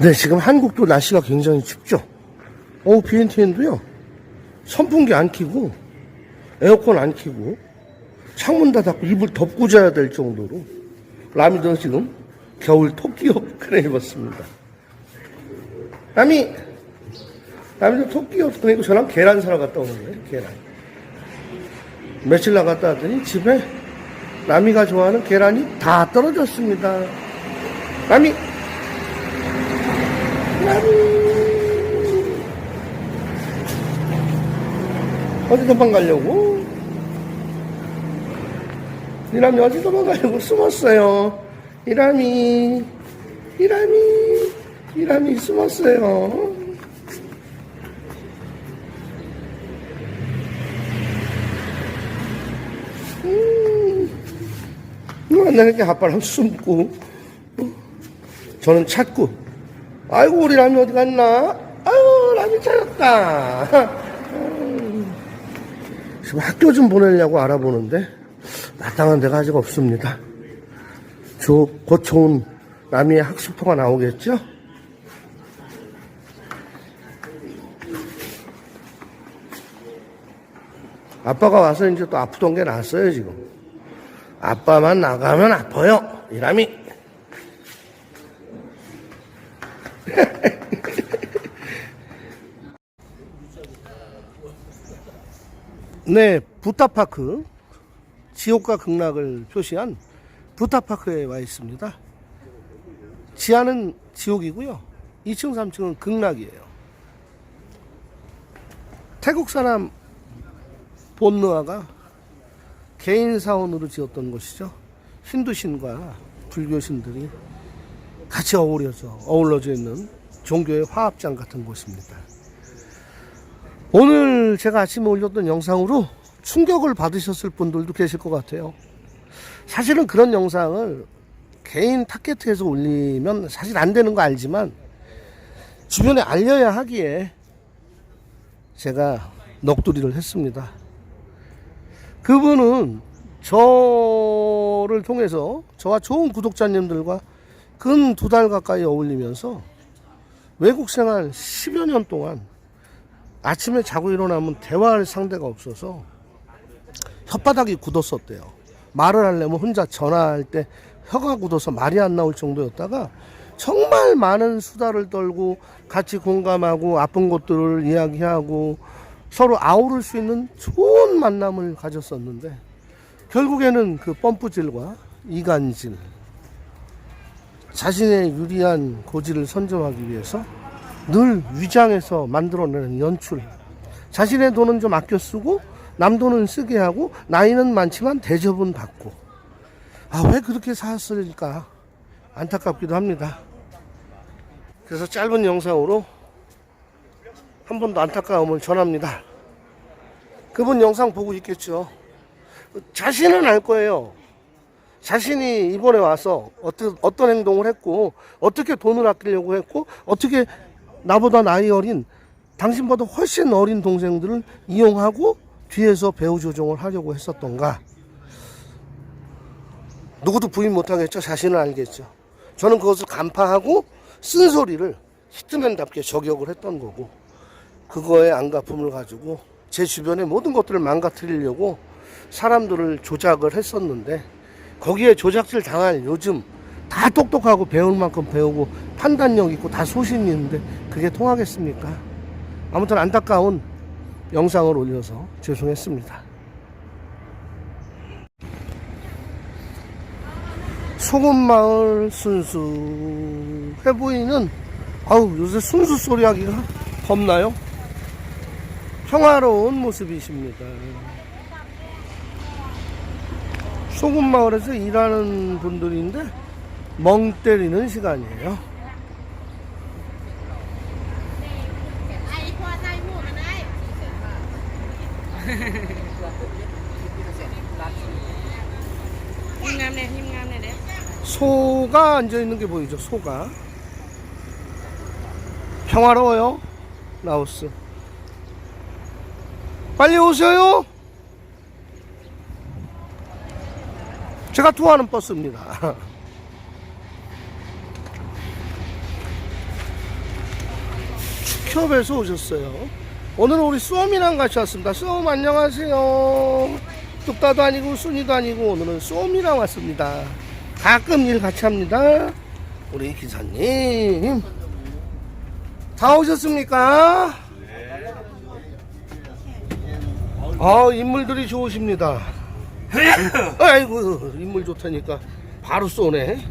네, 지금 한국도 날씨가 굉장히 춥죠. 어, 비엔티엔도요. 선풍기 안 켜고, 에어컨 안 켜고, 창문 다 닫고 이불 덮고 자야 될 정도로, 라미도 지금 겨울 토끼 옷을 입었습니다. 라미, 라미도 토끼 옷을 입고 저랑 계란 사러 갔다 오는데, 계란. 며칠 나갔다 왔더니 집에 라미가 좋아하는 계란이 다 떨어졌습니다. 라미, 어디 도망가려고? 이람이 어디 도망가려고 숨었어요? 이람이, 이람이, 이람이 숨었어요. 음, 맨날 이렇게 아빠랑 숨고, 어? 저는 찾고, 아이고, 우리 라미 어디 갔나? 아유, 라미 찾았다. 지금 학교 좀 보내려고 알아보는데, 마땅한 데가 아직 없습니다. 저, 곧 좋은 라미의 학습토가 나오겠죠? 아빠가 와서 이제 또 아프던 게 나았어요, 지금. 아빠만 나가면 아파요, 이 라미. 네, 부타파크 지옥과 극락을 표시한 부타파크에 와 있습니다. 지하는 지옥이고요. 2층, 3층은 극락이에요. 태국 사람 본느아가 개인 사원으로 지었던 곳이죠. 힌두신과 불교신들이 같이 어우러져 어울러져 있는 종교의 화합장 같은 곳입니다. 오늘 제가 아침에 올렸던 영상으로 충격을 받으셨을 분들도 계실 것 같아요. 사실은 그런 영상을 개인 타겟에서 올리면 사실 안 되는 거 알지만 주변에 알려야 하기에 제가 넋두리를 했습니다. 그분은 저를 통해서 저와 좋은 구독자님들과 근 두 달 가까이 어울리면서 외국 생활 10여 년 동안 아침에 자고 일어나면 대화할 상대가 없어서 혓바닥이 굳었었대요. 말을 하려면 혼자 전화할 때 혀가 굳어서 말이 안 나올 정도였다가 정말 많은 수다를 떨고 같이 공감하고 아픈 것들을 이야기하고 서로 아우를 수 있는 좋은 만남을 가졌었는데 결국에는 그 펌프질과 이간질 자신의 유리한 고지를 선점하기 위해서 늘 위장해서 만들어내는 연출. 자신의 돈은 좀 아껴 쓰고 남 돈은 쓰게 하고 나이는 많지만 대접은 받고. 아, 왜 그렇게 살았을까? 안타깝기도 합니다. 그래서 짧은 영상으로 한 번 더 안타까움을 전합니다. 그분 영상 보고 있겠죠. 자신은 알 거예요. 자신이 이번에 와서 어떤, 어떤 행동을 했고, 어떻게 돈을 아끼려고 했고, 어떻게 나보다 나이 어린, 당신보다 훨씬 어린 동생들을 이용하고 뒤에서 배후 조종을 하려고 했었던가. 누구도 부인 못하겠죠. 자신은 알겠죠. 저는 그것을 간파하고 쓴소리를 히트맨답게 저격을 했던 거고, 그거의 안갚음을 가지고 제 주변의 모든 것들을 망가뜨리려고 사람들을 조작을 했었는데, 거기에 조작질 당할 요즘 다 똑똑하고 배울 만큼 배우고 판단력 있고 다 소신이 있는데 그게 통하겠습니까? 아무튼 안타까운 영상을 올려서 죄송했습니다. 소금마을 순수 해보이는 아우 요새 순수 소리 하기가 겁나요? 평화로운 모습이십니다. 소금마을에서 일하는 분들인데 멍 때리는 시간이에요. 소가 앉아 있는 게 보이죠? 소가 평화로워요. 라오스. 빨리 오세요. 제가 투어하는 버스입니다. 북협에서 오셨어요. 오늘은 우리 쏘미랑 같이 왔습니다. 쏘음 안녕하세요. 뚝따도 아니고 순이도 아니고 오늘은 쏘미랑 왔습니다. 가끔 일 같이 합니다. 우리 기사님. 다 오셨습니까? 아 인물들이 좋으십니다. 아이고 인물 좋다니까 바로 쏘네.